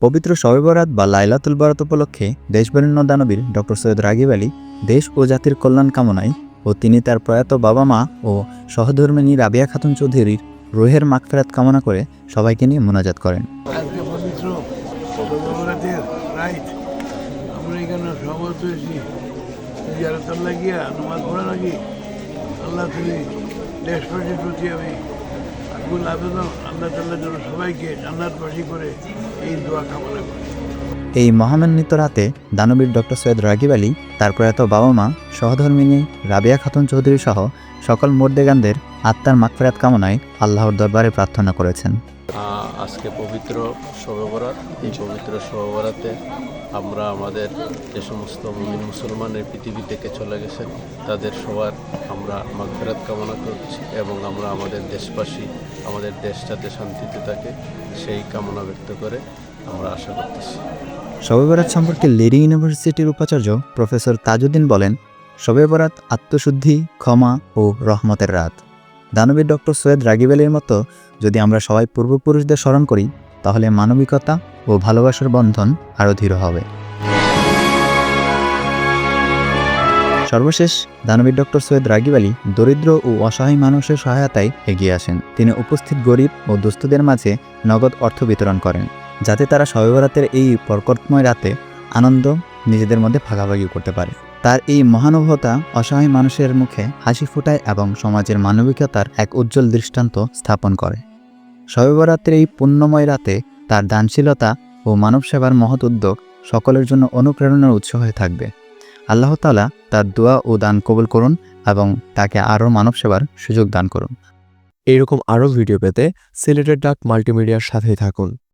পবিত্র শবে বরাত বা লাইলাতুল বরাত উপলক্ষে দেশবরেণ্য দানবীর ডক্টর সৈয়দ রাগিব আলী দেশ ও জাতির কল্যাণ কামনায় ও তিনি তার প্রয়াত বাবা মা ও সহধর্মিনী রাবিয়া খাতুন চৌধুরীর রোহের মাগফেরাত কামনা করে সবাইকে নিয়ে মোনাজাত করেন। আল্লাহ তুমি দেশবাসীর প্রতি আমি আকুল আবেদন আল্লাহ তাল্লাহ যেন সবাইকে জান্নাতবাসী করে এই দোয়া কামনা করি। এই মহামান্বিত রাতে দানবীর ডক্টর সৈয়দ রাগিব আলী, তার প্রয়াত বাবা মা, সহধর্মিনী রাবিয়া খাতুন চৌধুরী সহ সকল মোর্দেগানদের আত্মার মাগফেরাত কামনায় আল্লাহর দরবারে প্রার্থনা করেছেন। আজকে পবিত্র শবে-বরাত এই পবিত্র শবে-বরাতে আমরা আমাদের যে সমস্ত মুমিন মুসলমান এই পৃথিবী থেকে চলে গেছেন, তাদের সবার আমরা মাগফিরাত কামনা করছি এবং আমরা আমাদের দেশবাসী, আমাদের দেশ যাতে শান্তিতে থাকে, সেই কামনা ব্যক্ত করে আমরা আশা করতেছি। শবে বরাত সম্পর্কে লেডি ইউনিভার্সিটির উপাচার্য প্রফেসর তাজউদ্দিন বলেন শবে বরাত আত্মশুদ্ধি, ক্ষমা ও রহমতের রাত। দানবীর ডক্টর সৈয়দ রাগিব আলীর মতো যদি আমরা সবাই পূর্বপুরুষদের স্মরণ করি, তাহলে মানবিকতা ও ভালোবাসার বন্ধন আরও দৃঢ় হবে। সর্বশেষ দানবীর ডক্টর সৈয়দ রাগিব আলী দরিদ্র ও অসহায় মানুষের সহায়তায় এগিয়ে আসেন। তিনি উপস্থিত গরিব ও দুস্থদের মাঝে নগদ অর্থ বিতরণ করেন, যাতে তারা শবে বরাতের এই বরকতময় রাতে আনন্দ নিজেদের মধ্যে ভাগাভাগি করতে পারে। তার এই মহানুভবতা অসহায় মানুষের মুখে হাসি ফোটায় এবং সমাজের মানবিকতার এক উজ্জ্বল দৃষ্টান্ত স্থাপন করে। শবে এই পুণ্যময় রাতে তার দানশীলতা ও মানব সেবার মহৎ উদ্যোগ সকলের জন্য অনুপ্রেরণার উৎস হয়ে থাকবে। আল্লাহ তালা তার দোয়া ও দান কবুল করুন এবং তাকে আরও মানব সেবার সুযোগ দান করুন। এরকম আরও ভিডিও পেতে সিলেটের ডাক মাল্টিমিডিয়ার সাথেই থাকুন।